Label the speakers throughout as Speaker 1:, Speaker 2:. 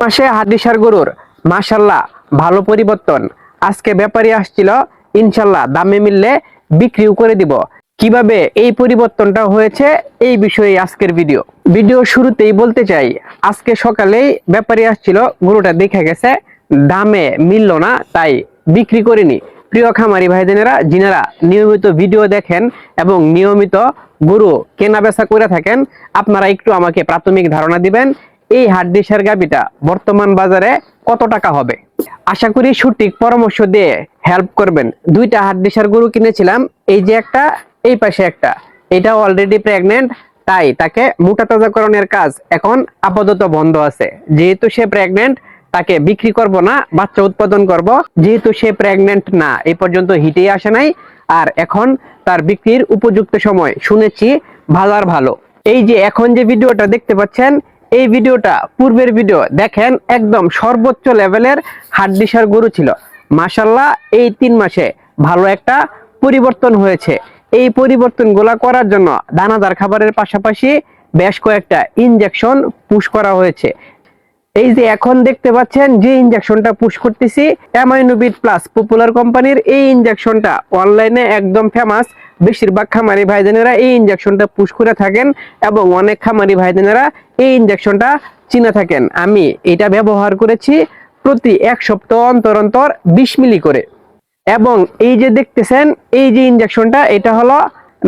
Speaker 1: মাসে হাদিসার গরুর। মাশাল্লাহ ভালো পরিবর্তন। আজকে ব্যাপারী আসছিল ইনশাল্লাহ দামে মিললে বিক্রিও করে দিব। কীভাবে এই পরিবর্তনটা হয়েছে, এই বিষয়ে আজকের ভিডিও। ভিডিও শুরুতেই বলতে চাই, আজকে সকালেই ব্যাপারী আসছিল, গরুটা দেখে গেছে, দামে মিললো না, তাই বিক্রি করিনি। প্রিয় খামারি ভাইদেনেরা, যিনারা নিয়মিত ভিডিও দেখেন এবং নিয়মিত গরু কেনা বেচা করে থাকেন, আপনারা একটু আমাকে প্রাথমিক ধারণা দিবেন এই হাড্ডিসার গাবিটা বর্তমান বাজারে কত টাকা হবে? আশা করি সঠিক পরামর্শ দিয়ে হেল্প করবেন। দুইটা হাড্ডিসার গরু কিনেছিলাম, এই যে একটা, এই পাশে একটা। এটা অলরেডি প্রেগনেন্ট তাই তাকে মোটা তাজাকরণের কাজ এখন আপাতত বন্ধ আছে। যেহেতু সে প্রেগনেন্ট তাকে বিক্রি করব না, বাচ্চা উৎপাদন করব। যেহেতু সে প্রেগনেন্ট না এই পর্যন্ত হিটেই আসে নাই। আর এখন তার বিক্রির উপযুক্ত সময় শুনেছি, বাজার ভালো। এই যে এখন যে ভিডিওটা দেখতে পাচ্ছেন এই ভিডিওটা পূর্বের ভিডিও, দেখেন একদম সর্বোচ্চ লেভেলের হাড্ডিসার গরু ছিল। মাসাল্লাহ এই তিন মাসে ভালো একটা পরিবর্তন হয়েছে। এই পরিবর্তনগুলা করার জন্য দানাদার খাবারের পাশাপাশি বেশ কয়েকটা ইনজেকশন পুশ করা হয়েছে। এই যে এখন দেখতে পাচ্ছেন যে ইনজেকশনটা পুশ করতেছি অ্যামাইনোবিট প্লাস পপুলার কোম্পানির এই ইনজেকশনটা অনলাইনে একদম ফেমাস বেশিরভাগ খামারি ভাইজানেরা এই ইনজেকশনটা পুশ করে থাকেন এবং অনেক খামারি ভাইজানেরা এই ইনজেকশনটা চিনে থাকেন। আমি এটা ব্যবহার করেছি প্রতি এক সপ্তাহ অন্তর অন্তর বিশ মিলি করে। এবং এই যে দেখতেছেন, এই যে ইনজেকশনটা এটা হলো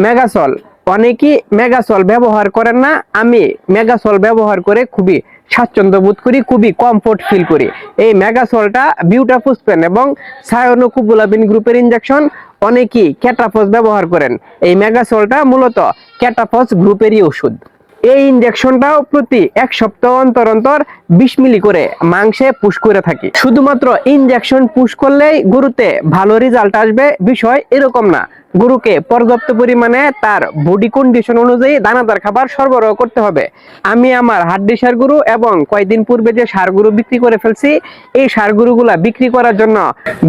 Speaker 1: মেগাসল অনেকেই মেগাসল ব্যবহার করেন না। আমি মেগাসল ব্যবহার করে খুবই স্বাচ্ছন্দ্য বোধ করি, খুবই কমফোর্ট ফিল করি। এই মেগাসলটা বিউটাফুসপেন এবং সায়োনোকুবুলাবিন গ্রুপের ইঞ্জেকশন অনেকেই ক্যাটাফস ব্যবহার করেন। এই মেগাসলটা মূলত ক্যাটাফস গ্রুপেরই ওষুধ। এই ইঞ্জেকশনটাও প্রতি এক সপ্তাহ অন্তর অন্তর বিশ মিলি করে মাংসে পুশ করে থাকি। শুধুমাত্র ইঞ্জেকশন পুশ করলেই গরুতে ভালো রেজাল্ট আসবে, বিষয় এরকম না। গরুকে পর্যাপ্ত পরিমাণে তার বডি কন্ডিশন অনুযায়ী দানাদার খাবার সরবরাহ করতে হবে। আমি আমার হাড্ডি সার গরু এবং কয়েকদিন পূর্বে যে সার গরু বিক্রি করে ফেলছি, এই সার গরুগুলা বিক্রি করার জন্য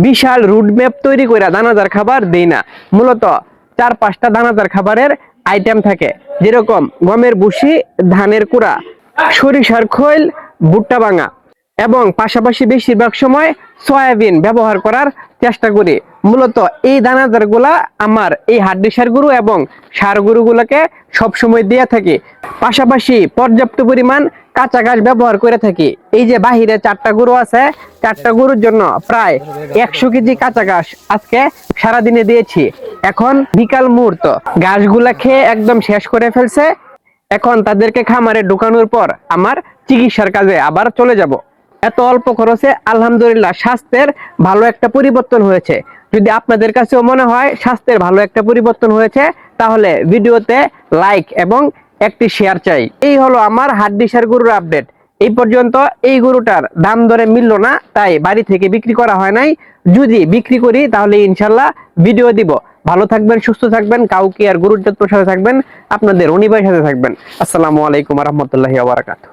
Speaker 1: বিশাল রুট ম্যাপ তৈরি করে দানাদার খাবার দেই না। মূলত চার পাঁচটা দানাদার খাবারের আইটেম থাকে। যেরকম গমের বুসি ধানের কুড়া, সরিষার খৈল, ভুট্টা ভাঙা এবং পাশাপাশি বেশিরভাগ সময় সয়াবিন ব্যবহার করার চেষ্টা করি। মূলত এই দানাদারগুলা আমার এই হাড্ডি সার গরু এবং সার গরুগুলোকে সবসময় দিয়ে থাকি। পাশাপাশি পর্যাপ্ত পরিমাণ কাঁচা ঘাস ব্যবহার করে থাকি। এই যে বাহিরে চারটা গরু আছে, চারটা গরুর জন্য প্রায় একশো কেজি কাঁচা ঘাস আজকে সারাদিনে দিয়েছি। এখন বিকাল মুহূর্ত। ঘাসগুলা খেয়ে একদম শেষ করে ফেলছে। এখন তাদেরকে খামারে ঢুকানোর পর আমার চিকিৎসার কাজে আবার চলে যাব। এত অল্প খরচে আলহামদুলিল্লাহ স্বাস্থ্যের ভালো একটা পরিবর্তন হয়েছে। যদি আপনাদের কাছেও মনে হয় স্বাস্থ্যের ভালো একটা পরিবর্তন হয়েছে, তাহলে ভিডিওতে লাইক এবং একটি শেয়ার চাই। এই হলো আমার হাড্ডিসার গরুর আপডেট। এই পর্যন্ত এই গরুটার দাম দরে মিললো না, তাই বাড়ি থেকে বিক্রি করা হয় নাই। যদি বিক্রি করি, তাহলে ইনশাল্লাহ ভিডিও দিব। ভালো থাকবেন, সুস্থ থাকবেন, কাউকে আর গরুর যত্ন সাথে থাকবেন, আপনাদের অনিবাই সাথে থাকবেন। আসসালামু আলাইকুম রহমতুল্লাহি ওয়া বারাকাতুহু।